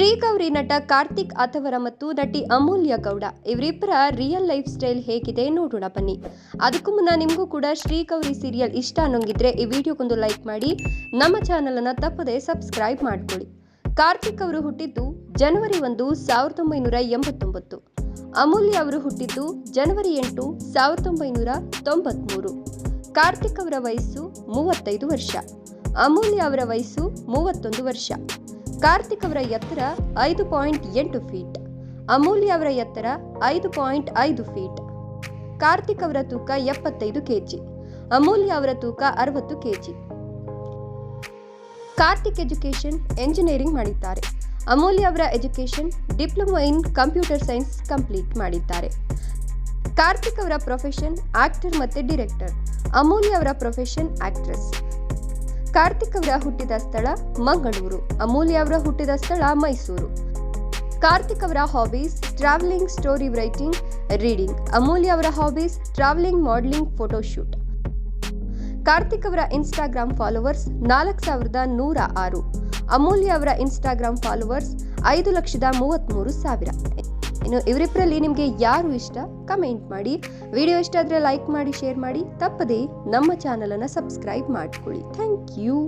ಶ್ರೀಗೌರಿ ನಟ ಕಾರ್ತಿಕ್ ಅಥವರ ಮತ್ತು ನಟಿ ಅಮೂಲ್ಯ ಗೌಡ ಇವರಿಬ್ಬರ ರಿಯಲ್ ಲೈಫ್ ಸ್ಟೈಲ್ ಹೇಗಿದೆ ನೋಡೋಣ ಬನ್ನಿ. ಅದಕ್ಕೂ ಮುನ್ನ ನಿಮಗೂ ಕೂಡ ಶ್ರೀಗೌರಿ ಸೀರಿಯಲ್ ಇಷ್ಟ ಅನ್ನೋಂಗಿದ್ರೆ ಈ ವಿಡಿಯೋಗೊಂದು ಲೈಕ್ ಮಾಡಿ, ನಮ್ಮ ಚಾನಲ್ ಅನ್ನ ತಪ್ಪದೆ ಸಬ್ಸ್ಕ್ರೈಬ್ ಮಾಡ್ಕೊಳ್ಳಿ. ಕಾರ್ತಿಕ್ ಅವರು ಹುಟ್ಟಿದ್ದು ಜನವರಿ ಒಂದು, ಸಾವಿರದ ಒಂಬೈನೂರ ಎಂಬತ್ತೊಂಬತ್ತು. ಅಮೂಲ್ಯ ಅವರು ಹುಟ್ಟಿದ್ದು ಜನವರಿ ಎಂಟು, ಸಾವಿರದ ಒಂಬೈನೂರ ತೊಂಬತ್ಮೂರು. ಕಾರ್ತಿಕ್ ಅವರ ವಯಸ್ಸು ಮೂವತ್ತೈದು ವರ್ಷ. ಅಮೂಲ್ಯ ಅವರ ವಯಸ್ಸು ಮೂವತ್ತೊಂದು ವರ್ಷ. ಕಾರ್ತಿಕ್ ಅವರ ಎತ್ತರ ಐದು ಪಾಯಿಂಟ್ ಎಂಟು ಫೀಟ್. ಅಮೂಲ್ಯ ಅವರ ಎತ್ತರ ಐದು ಪಾಯಿಂಟ್ ಐದು ಫೀಟ್. ಕಾರ್ತಿಕ್ ಅವರ ತೂಕ ಎಪ್ಪತ್ತೈದು ಕೆಜಿ. ಅಮೂಲ್ಯ ಅವರ ತೂಕ ಅರವತ್ತು ಕೆಜಿ. ಕಾರ್ತಿಕ್ ಎಜುಕೇಶನ್ ಎಂಜಿನಿಯರಿಂಗ್ ಮಾಡಿದ್ದಾರೆ. ಅಮೂಲ್ಯ ಅವರ education diploma in computer science complete ಮಾಡಿದ್ದಾರೆ. ಕಾರ್ತಿಕ್ ಅವರ ಪ್ರೊಫೆಷನ್ ಆಕ್ಟರ್ ಮತ್ತು ಡಿರೆಕ್ಟರ್. ಅಮೂಲ್ಯ ಅವರ ಪ್ರೊಫೆಷನ್ ಆಕ್ಟ್ರೆಸ್. ಕಾರ್ತಿಕ್ ಅವರ ಹುಟ್ಟಿದ ಸ್ಥಳ ಮಂಗಳೂರು. ಅಮೂಲ್ಯ ಅವರ ಹುಟ್ಟಿದ ಸ್ಥಳ ಮೈಸೂರು. ಕಾರ್ತಿಕ್ ಅವರ hobbies travelling story writing reading Amulya ಅವರ hobbies travelling modelling photoshoot Karthik ಅವರ ಇನ್ಸ್ಟಾಗ್ರಾಮ್ ಫಾಲೋವರ್ಸ್ ನಾಲ್ಕು ಸಾವಿರದ ನೂರ ಆರು. ಅಮೂಲ್ಯ ಅವರ ಇನ್ಸ್ಟಾಗ್ರಾಮ್ ಫಾಲೋವರ್ಸ್ ಐದು ಲಕ್ಷದ ಮೂವತ್ತ್ಮೂರು ಸಾವಿರ. ಇನ್ನು ಇವರಿಬ್ಬರಲ್ಲಿ ನಿಮಗೆ ಯಾರು ಇಷ್ಟ ಕಮೆಂಟ್ ಮಾಡಿ. ವಿಡಿಯೋ ಇಷ್ಟ ಆದರೆ ಲೈಕ್ ಮಾಡಿ ಶೇರ್ ಮಾಡಿ. ತಪ್ಪದೇ ನಮ್ಮ ಚಾನಲನ್ನು ಸಬ್ಸ್ಕ್ರೈಬ್ ಮಾಡ್ಕೊಳ್ಳಿ. Thank you